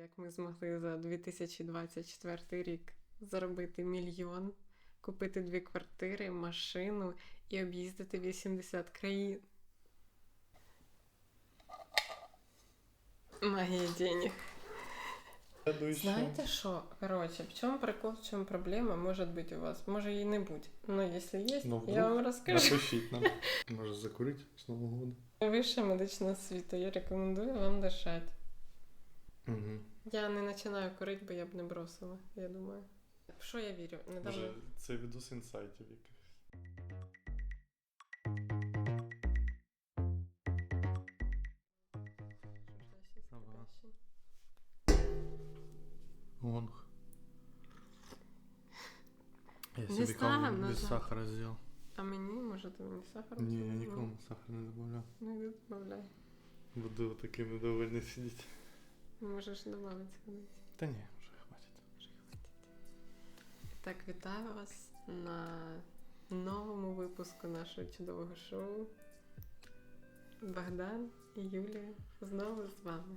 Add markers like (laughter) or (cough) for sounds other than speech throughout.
як ми змогли за 2024 рік заробити мільйон, купити дві квартири, машину і об'їздити 80 країн. Магія денег. Знаєте що? Короче, в чому прикол, в чому проблема може бути у вас? Може і не бути. Ну, якщо є, Ну, я вам розкажу. Напишіть нам. Може закурити з Нового года. Вища медична освіта, я рекомендую вам дишати. Угу. Я не починаю курити, бо я б не бросила, я думаю. В що я вірю? Недавно. Може, це відос інсайтів якихось. Ага. Гонг. Я Не собі ставим каву без назад. сахара з'їв. А мені, може, ти мені сахар? Ні, я нікому сахар не додавав. Ну, йди добавляй. Буду таким недовольний сидіти. Можеш додати сходити. Та ні, вже хватить. Так, вітаю вас на новому випуску нашого чудового шоу. Богдан і Юлія знову з вами.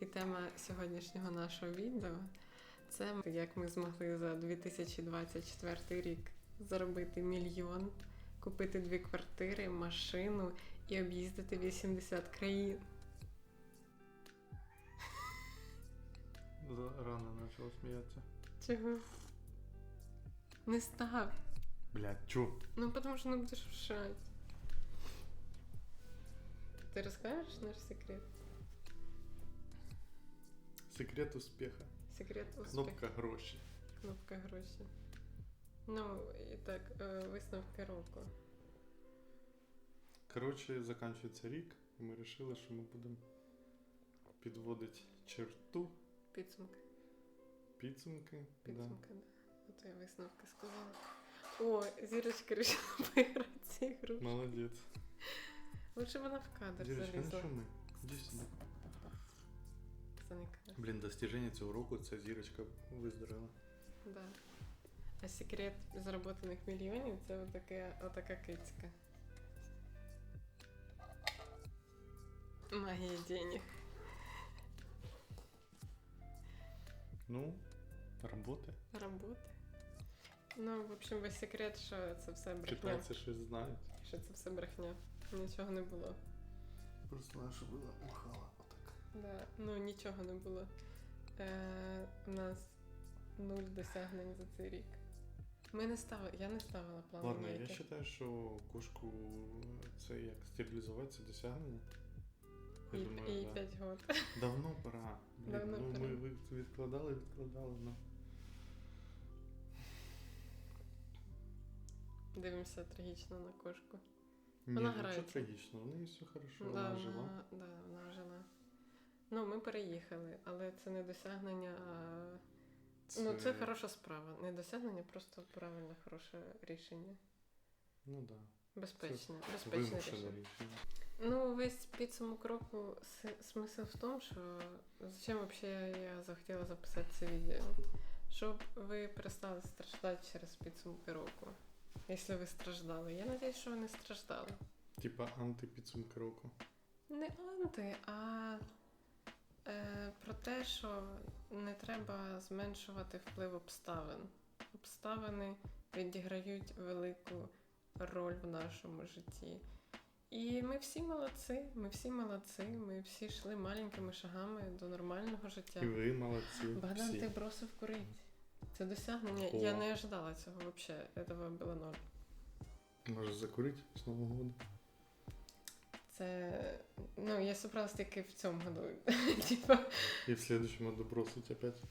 І тема сьогоднішнього нашого відео це як ми змогли за 2024 рік заробити мільйон, купити дві квартири, машину і об'їздити 80 країн. За- сміятися. Чого? Не став. Блядь, чу. Ну, потому что не будешь решать. Ты расскажешь наш секрет? Секрет успіха. Секрет успіху. Кнопка гроші. Кнопка гроші. Ну, і так, е, висновки року. Коротше, закінчується рік, і ми вирішили, що ми будемо підводити черту, Підсумки. підсумки. Да. Підсумки, да. Ото я висновки сказала. О, зірочка вирішила (laughs) поіграти цю ігру. Молодець. Лучше б вона в кадр Дівчатка, не залізла. шуми. Іди сюди. Це не кадр. Блін, достіження цього року ця зірочка виздоровила. Да. А секрет заработаних мільйонів це отаке, отака кицька. Магія денег. Ну, роботи. Роботи. Ну, в общем, весь секрет, що це все брехня. Китайці щось знають. Що це все брехня. Нічого не було. Просто наша була махала отак. Да. Ну, нічого не було. Е, у нас нуль досягнень за цей рік. Ми не ставили, я не ставила план. Ладно, я вважаю, що кошку це як стерилізувати це досягнення. І, думаю, і да. 5 років. Давно пора. Давно ну пора. ми від- відкладали, відкладали, ну. Дивимося трагічно на кошку. Ні, Вона ну, грається. Це трагічно, в неї все хорошо, Да, вона жила. вона, да, вона жила. Ну, ми переїхали, але це не досягнення. А... Ну, це хороша справа. Не досягнення, просто правильне, хороше рішення. Ну так. Безпечне, Да. безпечне рішення. рішення. Ну, весь підсумок року смисл в тому, що зачем вообще я захотіла записати це відео? Щоб ви перестали страждати через підсумки року. Якщо ви страждали. Я надіюсь, що ви не страждали. Типа антипідсумки року. Не анти, а е, про те, що не треба зменшувати вплив обставин. Обставини відіграють велику роль в нашому житті. І ми всі молодці, ми всі молодці, ми всі йшли маленькими шагами до нормального життя. І ви молодці. Богдан, всі. ти бросив курити. Це досягнення. О. Я не ожидала цього взагалі. Этого було ноль. Може закурити з Нового года? Це. Ну, я собралась тільки в цьому году. (laughs) Типа. І в следующем году бросить опять.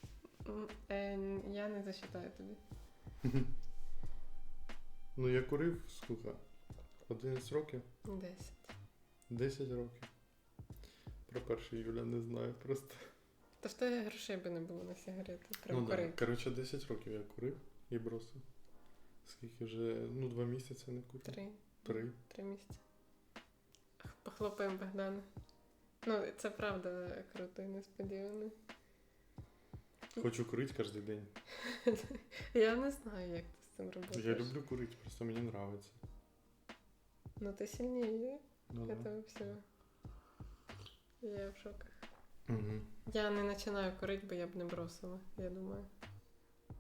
Е, я не засчитаю тобі. (laughs) Ну я курив скільки? 11 років? Десять. 10 років. Про перший Юля не знаю просто. Та в тебе грошей би не було на сигарети. Прям ну, да. Коротше, 10 років я курив і бросив. Скільки вже, ну, два місяці не курив. Три. Три. Три місяці. Похлопаємо Богдана. Ну, це правда круто і несподівано. Хочу курити кожен день. (laughs) Я не знаю, як ти з цим робиш. Я люблю курити, просто мені подобається. Ну ти сильніє Ну, да. этого всього. Я в шоках. Угу. Я не починаю курити, бо я б не бросила, я думаю.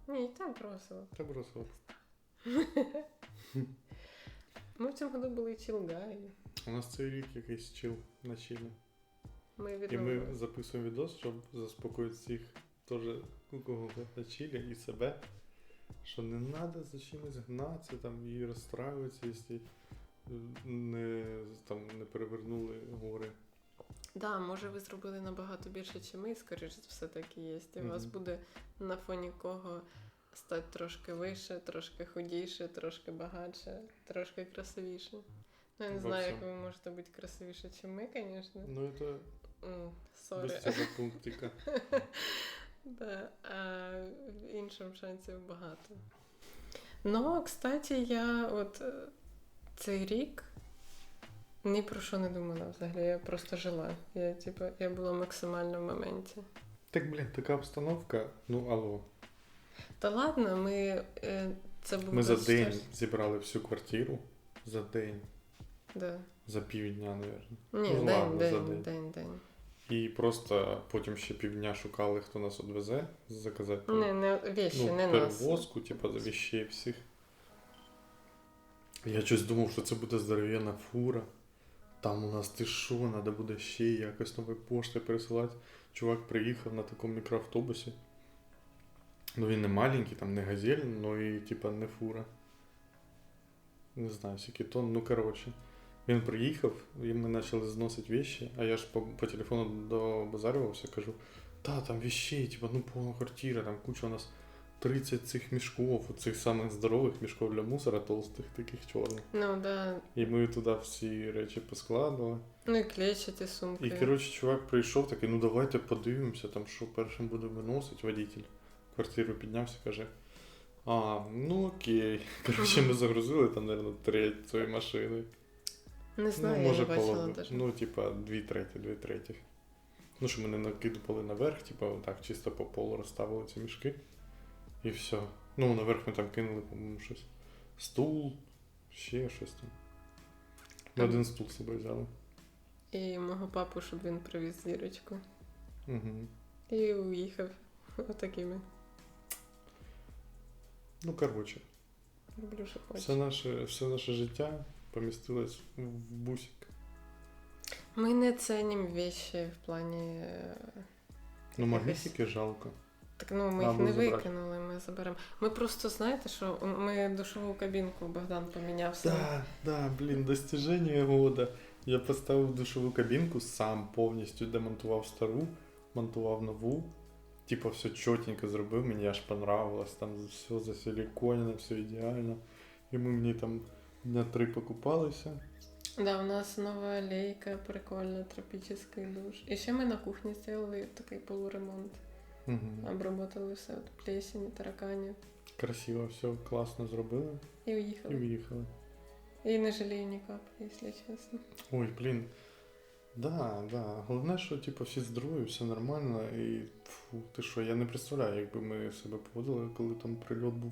Ні, і так бросила. Та бросила. Ми (laughs) в цьому году були чілгаї. У нас цей рік якийсь чил на чилі. Ми І ми записуємо відос, щоб заспокоїти всіх теж у кого на чилі і себе. Що не треба за чимось гнатися там і розстраюватися, якщо не, там, не перевернули гори. Да, може ви зробили набагато більше, ніж ми, скоріш за все так і є. І у вас буде на фоні кого стати трошки вище, трошки худіше, трошки багатше, трошки красивіше. Ну, я не Во знаю, як ви можете бути красивіше, ніж ми, звісно. Ну, це Сорі. без цього пунктика. (laughs) Да, а іншим шансів багато. Ну, кстати, я от е, цей рік ні про що не думала взагалі. Я просто жила. Я, типу, я була максимально в моменті. Так, блін, така обстановка. Ну, алло. Та ладно, ми. Е, це був Ми за день тяж- зібрали всю квартиру. За день. Да. За півдня, мабуть. Ні, Ну, день, ладно, за день, день. день, день. І просто потім ще півдня шукали, хто нас відвезе, заказати Не, не вещи, ну, не нас. типу, за всіх. Я щось думав, що це буде здоровенна фура. Там у нас ти що, треба буде ще якось нової пошти пересилати. Чувак приїхав на такому мікроавтобусі. Ну він не маленький, там не газель, ну і типа не фура. Не знаю, скільки тонн, ну коротше. Він приїхав, і ми почали зносити вещи, а я ж по, по телефону добазарювався, кажу, та там вещей, типа, ну повна квартира, там куча у нас 30 цих мішков, цих самих здорових мішков для мусора, толстих, таких чорних. Ну, да. І ми туди всі речі поскладували. Ну і клетчаті сумки. І коротше, чувак прийшов такий, ну давайте подивимося, там що першим буде виносити водитель. Квартиру піднявся, каже. А, ну окей. (laughs) Коротше, ми загрузили там, мабуть, треть цієї машини. Не знаю, ну, я може, не бачила половину. даже. Ну, типа, дві треті, дві треті. Ну, що ми не накидували наверх, типа, так чисто по полу розставили ці мішки. І все. Ну, наверх ми там кинули, по-моєму, щось. Стул, ще щось там. Ми один стул з собою взяли. І мого папу, щоб він привіз зірочку. Угу. І уїхав (laughs) отакими. Ну, коротше, Люблю, що хоче. все наше, все наше життя помістилось в бусик. Ми не ценимо вещи в плані. Ну, магнітики жалко. Так ну ми їх не забрати. викинули, ми заберемо. Ми просто знаєте, що ми душову кабінку Богдан поміняв сам. Да, да, блін, достіження года. Я поставив душову кабінку, сам повністю демонтував стару, монтував нову. Типа все чотенько зробив, мені аж понравилось, там все засиліконено, все ідеально. І ми мені там дня три покупалися. Да, у нас нова лейка, прикольна, тропічний душ. І ще ми на кухні зробили такий полуремонт. Угу. Обработали все от плесені, тараканів. Красиво, все класно зробили І і уїхали. І не жалію ні каплі, якщо чесно. Ой, блін. Да, да. Головне, що типу, всі здорові, все нормально. І фу, ти що, я не представляю, якби ми себе поводили, коли там прильот був.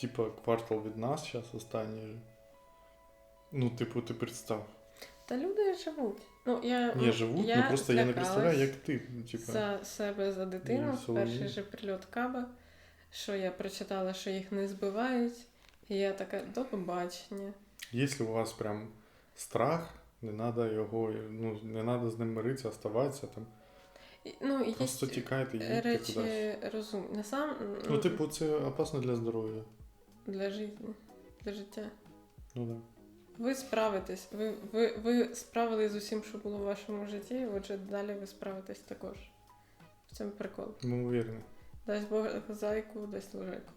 Типа квартал від нас зараз останній. Ну, типу, ти представ. Та люди живуть. Ну, я, Ні, живуть, ну просто я не представляю, як ти. ну, Типа. за себе за дитину Ні, перший же прильот каба, що я прочитала, що їх не збивають. І я така, до побачення. Якщо у вас прям страх, не треба його, ну, не треба з ним миритися, оставатися там. Ну, є тікайте, їдьте речі кудись. розумні. На сам Ну, типу, це опасно для здоров'я. для життя. Для життя. Ну да. Ви справитесь. Ви, ви, ви справились з усім, що було в вашому житті, отже, далі ви справитесь також. В цьому прикол. Ми уверені. Дасть Бог зайку, дасть лужайку.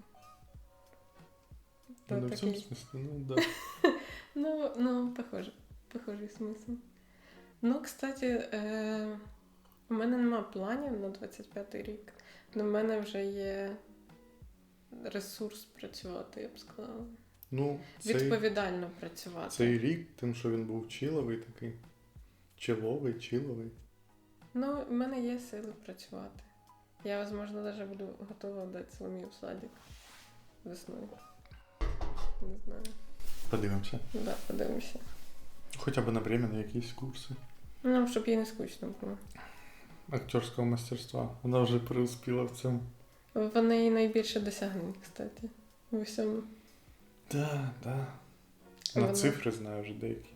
Ну, в цьому смысле, ну да. (laughs) Ну, ну, похоже. Похожий смисл. Ну, кстати, е, у мене нема планів на 25-й рік. але в мене вже є ресурс працювати, я б сказала. Ну, цей, Відповідально працювати. цей рік, тим, що він був чиловий такий. Чиловий, чиловий. Ну, в мене є сили працювати. Я, возможно, навіть буду готова дати Соломію в садик весною. Не знаю. Подивимося. Да, подивимося. Хоча б на время на якісь курси. Ну, щоб їй не скучно було. актерського мастерства. Вона вже преуспіла в цьому. В неї найбільше досягнень, кстати. В усьому. Да, да. На Вона- цифри знаю вже деякі.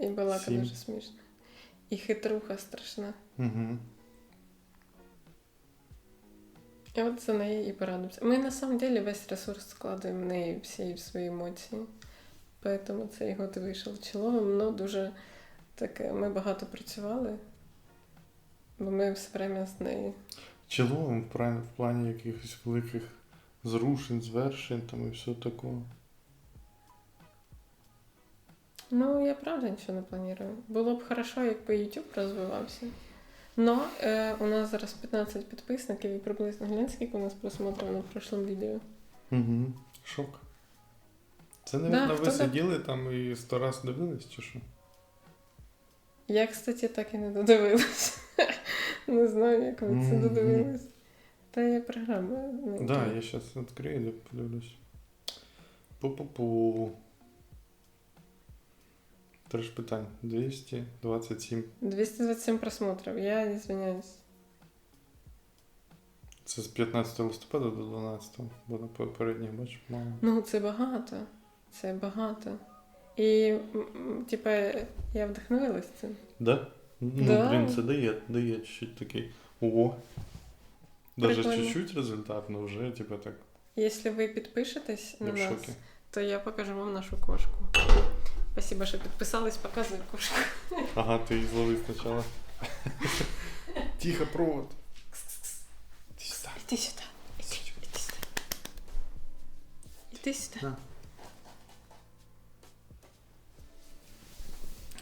І балака Сім. дуже смішна. І хитруха страшна. Угу. І от за неї і порадимося. Ми на самом деле весь ресурс складаємо в неї всі свої емоції. Поэтому цей год вийшов чоловим, ну дуже таке. Ми багато працювали, бо ми все время з нею. Плані, в плані якихось великих зрушень, звершень там і все такого. Ну, я правда нічого не планую. Було б хорошо, якби YouTube розвивався. Но е, у нас зараз 15 підписників і приблизно глянь, скільки у нас просмотрів на прошлому відео. Угу. Шок. Це, Да, навіть ви хто так- сиділи там і сто раз дивились, чи що? Я, кстати, так і не додивилась. (laughs) Не знаю, як ви це додивились. Та я програма. ну, Да, я сейчас открою, подивлюсь. Пу-пу-пу. Треш питань. 227. 227 просмотрів. Я извиняюсь. Це з 15 листопада до 12, бо на попередніх бачу мало. Ну, це багато. Це багато. І, типа, я вдохновилась цим. Да? Ну, Да. блін, це дає, дає чуть-чуть такий. О. Даже Прикольно. чуть-чуть результат, но вже, типа так, Якщо ви підпишетесь на нас, то я покажу вам нашу кошку. Спасибо, що підписались, показую кошку. Ага, ти її зловив спочатку. Тихо, провод. Ти сюди. Іди сюди. Іди, іди сюди. Іди сюди. На.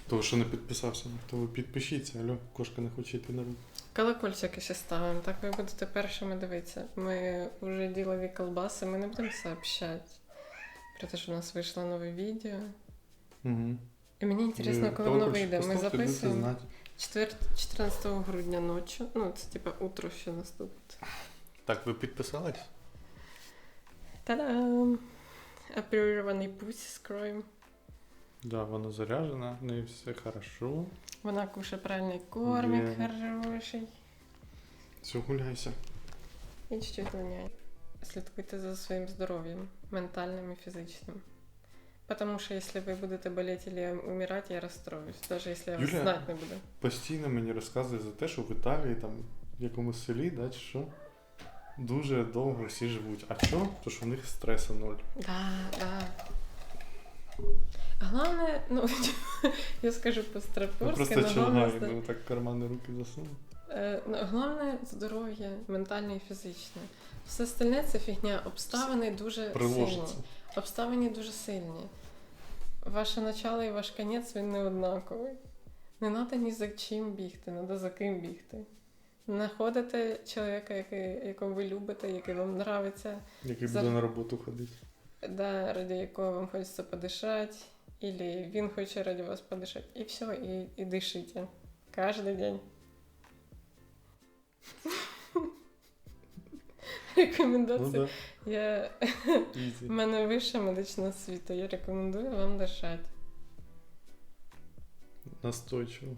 То, що не підписався, то ви підпишіться, алло, кошка не хоче йти на руку. Колокольчики ще ставимо, так ви будете першими дивитися. Ми вже ділові колбаси, ми не будемо сообщати про те, що у нас вийшло нове відео. Угу. І мені цікаво, коли воно вийде. Ми записуємо 4, 14 грудня ночі. Ну, це типа утро ще наступить. Так, ви підписались? Та-дам! Оперований путь скроємо. Да, вона заряджена, в неї все хорошо. Вона кушає правильний кормик Вірно. хороший. Все, гуляйся. І чуть-чуть воняє. Слідкуйте за своїм здоров'ям, ментальним і фізичним. Потому що якщо ви будете болеть или умирати, я розстроюсь, навіть якщо я вас Юля, знати не буду. Постійно мені розказує за те, що в Італії, там, в якомусь селі, да, чи що, дуже довго всі живуть. А що? То що в них стресу ноль. Да, да. Главное, ну, (laughs) я скажу Ну, по-страпорски, просто но главное, ну так в кармани руки засунув. Е, ну, Головне здоров'я, ментальне і фізичне. Все остальне це фігня. Обставини дуже сильні. Обставини дуже сильні. Ваше начало і ваш кінець він не однаковий. Не треба ні за чим бігти, треба за ким бігти. Знаходите чоловіка, який, якого ви любите, який вам подобається, Який За- буде на роботу ходити. да, ради якого вам хочеться подишати, або він хоче ради вас подишати. І все, і, і дишите. Кожен день. Ну Рекомендація. да, Я... ізі. В мене вища медична освіта. Я рекомендую вам дишати. Настойчиво.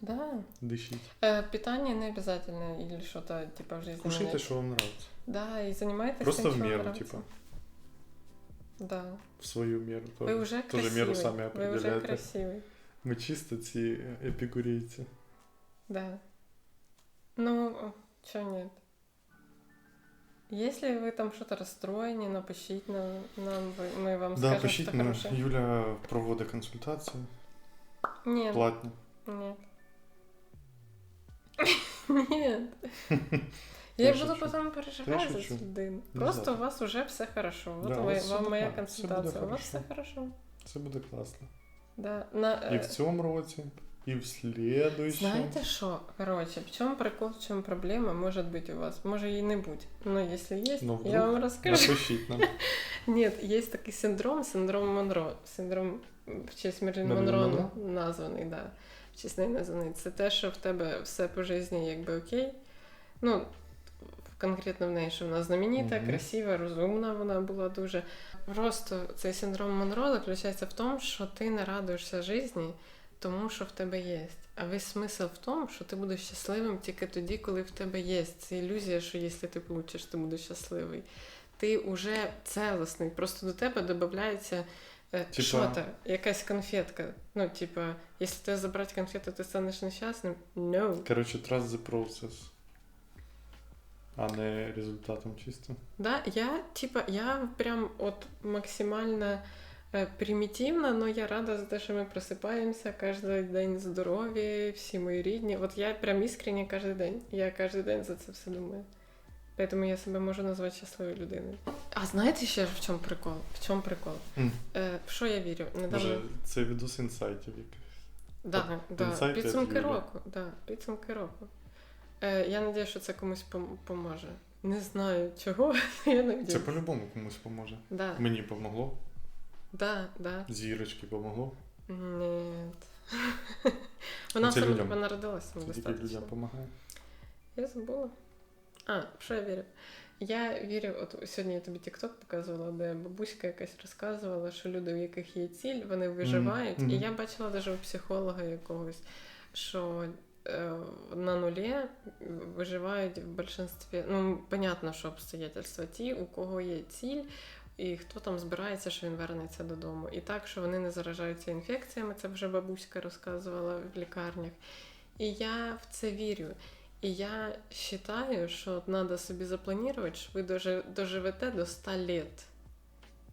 Да. Дишіть. Э, питание не обязательно или что-то типа в жизни. Кушайте, менять. що вам нравится. Да, и занимайтесь Просто тем, в что вам меру, нравится. типа. Да. В свою меру. Вы тоже. уже Тоже красивый. меру самі Вы уже определяєте. красивый. Ми чисто ці епікурійці. Да. Ну, что нет? Если вы там что-то расстроены, напишите нам, нам вы- мы вам Да, скажем, пишіть что мене. хорошо. Юля проводить консультації. Нет, Платні. нет. Нет. (laughs) (laughs) Я буду шучу. потом переживать за людину. Просто у вас уже все хорошо. Вот Да, ви- вам моя консультація. У вас все хорошо. Це буде класно. Да. На, І е, в цьому році, і в слідуючому. Знаете что? Короче, в чем прикол, в чем проблема может быть у вас? Может и не быть. Но если есть, Но я вам расскажу. Напишіть нам. Нет, есть такой синдром, синдром Монро. Синдром в честь Мерлін Монро Монро? названий, да. В честь неї названий. Це те, що в тебе все по житті якби окей. Ну, конкретно в неї, що вона знаменита, Мгм. красива, розумна вона була дуже. Просто цей синдром Монро заключається в тому, що ти не радуєшся житті, тому, що в тебе є. А весь смисл в тому, що ти будеш щасливим тільки тоді, коли в тебе є. Це ілюзія, що якщо ти получиш, ти будеш щасливий. Ти вже целостний. Просто до тебе додається е, Типа- що-то, якась конфетка. Ну, типа, якщо тебе забрати конфету, ти станеш нещасним. No. Коротше, trust the process. А не результатом чисто. Да, я типа, я прям от максимально е, примітивна, але я рада за те, що ми просипаємося кожен день здорові, всі мої рідні. От я прям іскренні кожен день. Я кожен день за це все думаю. Поэтому я себе можу назвати щасливою людиною. А знаєте ще в чому прикол? В чому прикол? М. Е, в що я вірю? Недавно... Може, це відос інсайтів якихось. Да, да. Підсумки року. Да, підсумки року. Е, я сподіваюся, що це комусь поможе. Не знаю чого, (laughs) я Це по-любому комусь поможе. Да, Мені помогло, да, да. зірочки помогло. Ні. (laughs) Вона людям. вона родилася Це людям допомагає. Я забула. А, що я вірю? Я вірю, от сьогодні я тобі TikTok показувала, де бабуська якась розказувала, що люди, у яких є ціль, вони виживають. мгм. І я бачила навіть у психолога якогось, що на нулі виживають в більшинстві. Ну, понятно, що обстоятельства ті, у кого є ціль. І хто там збирається, що він вернеться додому. І так, що вони не заражаються інфекціями, це вже бабуська розказувала в лікарнях. І я в це вірю. І я вважаю, що треба собі запланувати, що ви доживете до 100 лет.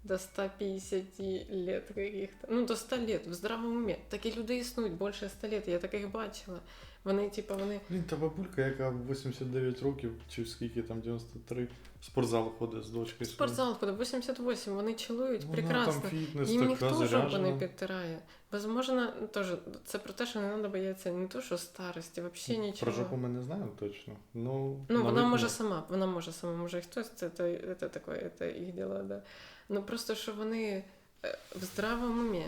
До 150 лет каких-то. Ну, до 100 лет в здравому умі. Такі люди існують більше 100 лет. Я таких бачила. Вони, типу, вони. Блін, та бабулька, яка 89 років, чи скільки там 93, в спортзал ходить з дочкою. В спортзал ходить 88, вони чилують Вона прекрасно. там фітнес, Їм така ніхто жопу заряджена. не підтирає. Возможно, теж це про те, що не треба боятися не то, що старості, взагалі нічого. Про жопу ми не знаємо точно. Ну, Ну, вона навіть може сама, вона може сама, може і хтось, це, це, це таке, це їх діло, да. Ну просто що вони е, в здравому умі.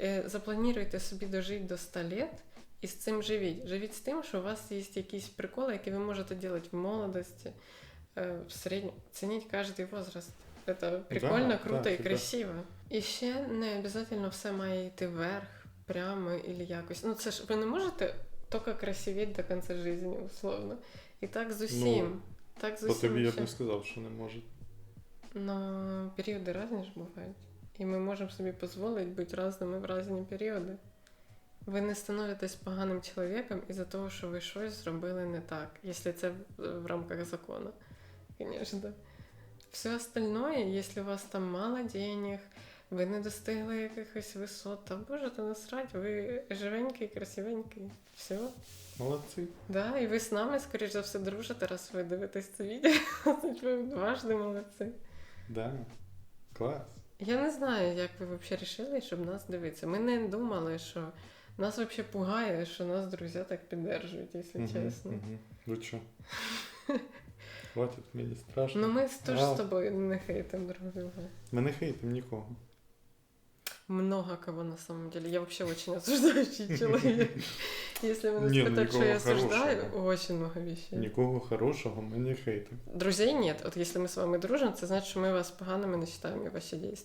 Е, Заплануйте собі дожити до 100 лет і з цим живіть. Живіть з тим, що у вас є якісь приколи, які ви можете робити в молодості, е, в середньому. Цініть кожен возраст. Це прикольно, Да, круто да, і красиво. І ще не обов'язково все має йти вверх, прямо і якось. Ну це ж ви не можете тільки красивіть до кінця життя, условно. І так з усім. так з По усім. тобі я б не сказав, що не може. Но періоди різні ж бувають. І ми можемо собі дозволити бути різними в різні періоди. Ви не становитесь поганим чоловіком із-за того, що ви щось зробили не так, якщо це в, рамках закону. Звісно. Все остальное, якщо у вас там мало денег, ви не достигли якихось висот, та боже, то насрать, ви живенький, красивенький. Все. Молодці. Да, і ви з нами, скоріш за все, дружите, раз ви дивитесь це відео. (laughs) Ви дважди молодці. Да. Клас. Я не знаю, як ви взагалі вирішили, щоб нас дивитися. Ми не думали, що нас взагалі пугає, що нас друзі так піддержують, якщо угу, чесно. Угу. Ви що? Хватить, мені страшно. Ну ми теж з тобою не хейтим друг друга. Ми не хейтимо нікого. Много кого на самом деле. Я вообще очень осуждающий (laughs) человек. Если меня Не, ну что я осуждаю, очень много вещей. Нікого хорошого ми не хейтим. Друзей нет. От якщо ми з вами дружимо, це значить, що ми вас поганими не вважаємо і ваші дії.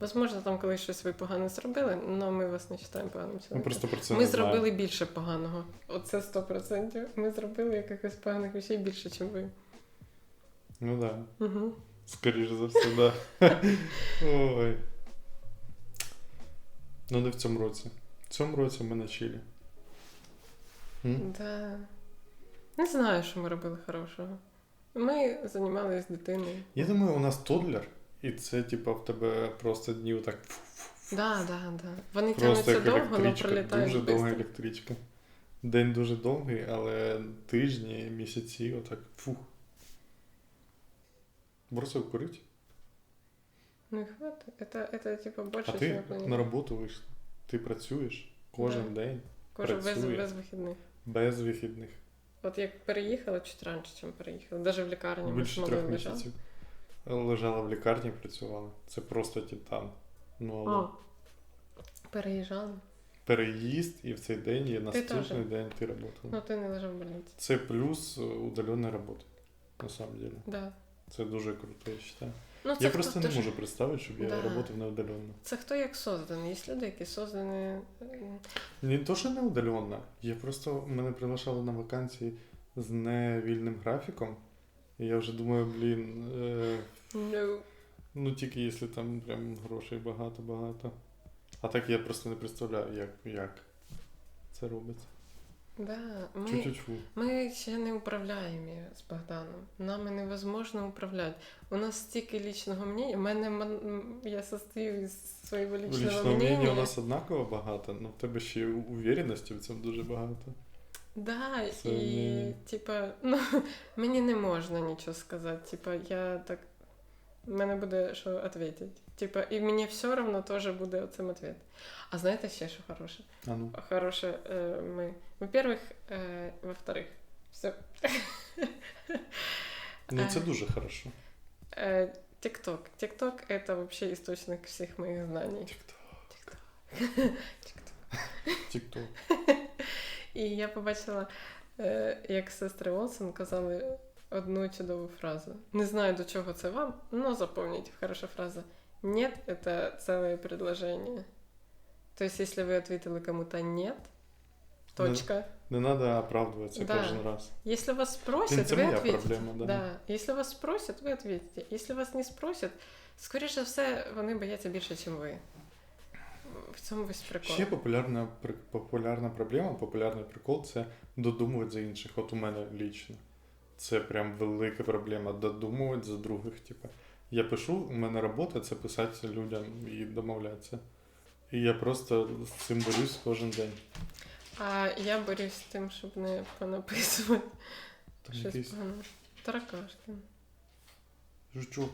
Возможно, там колись щось ви погано зробили, але ми вас не вважаємо поганим Ми просто про це Ми зробили більше поганого. Оце 100%. Ми зробили якихось поганих речей більше, ніж ви. Ну так. Да. Угу. Скоріше за все, да. (laughs) Ой. Ну не в цьому році. В цьому році ми на чилі. М? Да. Не знаю, що ми робили хорошого. Ми займалися дитиною. Я думаю, у нас тодлер, і це, типа, в тебе просто днів так Да, да, да. Вони просто тягнуться як довго, але електричка. пролітають. Дуже довга швидко. електричка. День дуже довгий, але тижні, місяці, отак фух. Бросив курить. Ну і хватить. Это, это типа більше, А ти на роботу вийшла. Ти працюєш кожен Да. день Кожен без, працює. без вихідних. без вихідних. От як переїхала чуть раніше, ніж переїхала. Навіть в лікарні Більше малою трьох місяців. Лежала в лікарні, працювала. Це просто титан. Ну, але О, переїжджали. переїзд і в цей день, і наступний день ти працювала. Ну ти не лежав в больниці. Це плюс удаленої роботи, на самом деле. Да. Це дуже круто, я вважаю. Ну, Я хто просто не можу представити, щоб я Да. працював не удаленно. Це хто як созданий. Є люди, які создані. Не то, що не удаленно. Я просто мене приглашали на вакансії з невільним графіком. І я вже думаю, блін, е, No. ну тільки якщо там прям грошей багато-багато. А так я просто не представляю, як, як це робиться. Да, ми, ми ще не управляємо з Богданом. Нами невозможно управляти. У нас стільки лічного мнення. У мене я состою із свого лічного, Лічного мнення. у нас однаково багато, але в тебе ще й увереності в цьому дуже багато. Да, Це і не- типа, ну (laughs) мені не можна нічого сказати. Типа, я так в мене буде що відповідати. Типа, і мені все одно теж буде оцим відповідь. А знаєте ще що хороше? А ну. Хороше, е, ми. Во-первых, е, во-вторых, все. Ну це Е. дуже хорошо. Э, TikTok. TikTok это вообще источник всех моих знаний. Тік-ток. TikTok. TikTok. Тік-ток. (laughs) І я побачила, е, як сестри Олсен казали одну чудову фразу. Не знаю, до чого це вам, но запомните, хороша фраза. Нет — это целое предложение. То есть, если вы ответили кому-то нет, точка. Не треба оправдуватися Да. кожен раз. Если вас Блін, спросят, це вы моя ответите. проблема, да. Да. Если вас спросят, ви ответите. Если вас не спросять, скоріше за все, вони бояться більше, ніж ви. В цьому весь прикол. Ще популярна, при- популярна проблема, популярний прикол це додумувати за інших. От у мене лічно. Це прям велика проблема додумувати за других. Типа. Я пишу, у мене робота це писати людям і домовлятися. І я просто з цим борюсь кожен день. А я борюсь з тим, щоб не понаписувати Там щось якийсь погане. Таракашкин. жучок.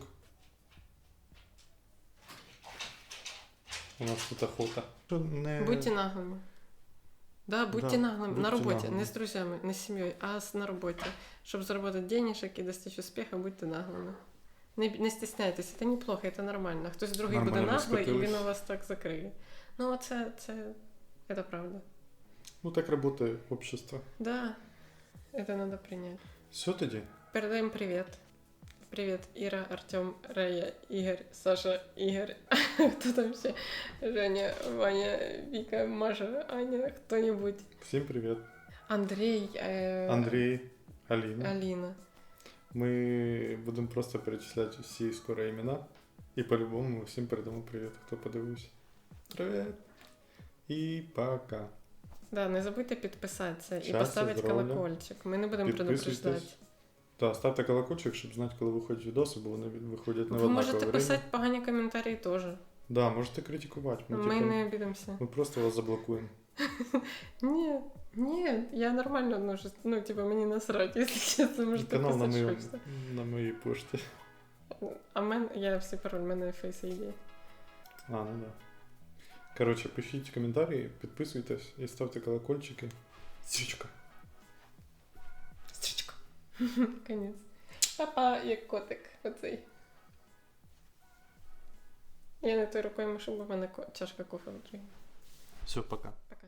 У нас тут охота. Не... Будьте наглими. Да, будьте Да, наглими. будьте на роботі, наглими. не з друзями, не з сім'єю, а на роботі. Щоб заробити денежок і достичь успіху, будьте наглими. Не, не стесняйтесь, це неплохо, це нормально. Хтось другий буде Нормально наглий, і він у вас так закриє. Ну, це, це, це правда. Ну так працює общество. Да, это надо принять. Все тоді. Передаем привет. Привет, Ира, Артем, Рая, Игорь, Саша, Игорь. (laughs) Кто там еще? Женя, Ваня, Вика, Маша, Аня, кто-нибудь. Всім привіт. Андрей, э, Андрій, Аліна. Алина. Ми будемо просто перечисляти всі скоро імена. І по-любому ми всім передамо привіт, хто подивився. Привіт. І пока. Да, не забудьте підписатися і Щастя, поставити здоров'я. колокольчик. Ми не будемо Підписуйтесь. предупреждати. Та, ставте колокольчик, щоб знати, коли виходять відоси, бо вони виходять не в Ви однакове можете время. писати погані коментарі теж. Да, можете критикувати. Ми, Ми типу, не обідемося. ми просто вас заблокуємо. (laughs) Ні, ні, я нормально отношусь. Ну, типа, мені насрать, (laughs) якщо чесно, можете Канал на, писати, моєму, на моїй пошті. А в мене, я всі пароль, в мене Face ID. А, ну да. Коротше, пишіть коментарі, підписуйтесь і ставте колокольчики. Свічка. (laughs) Конець. Папа, як котик оцей. Я не той рукою бо в мене чашка кофе внутрі. Все, пока. Пока.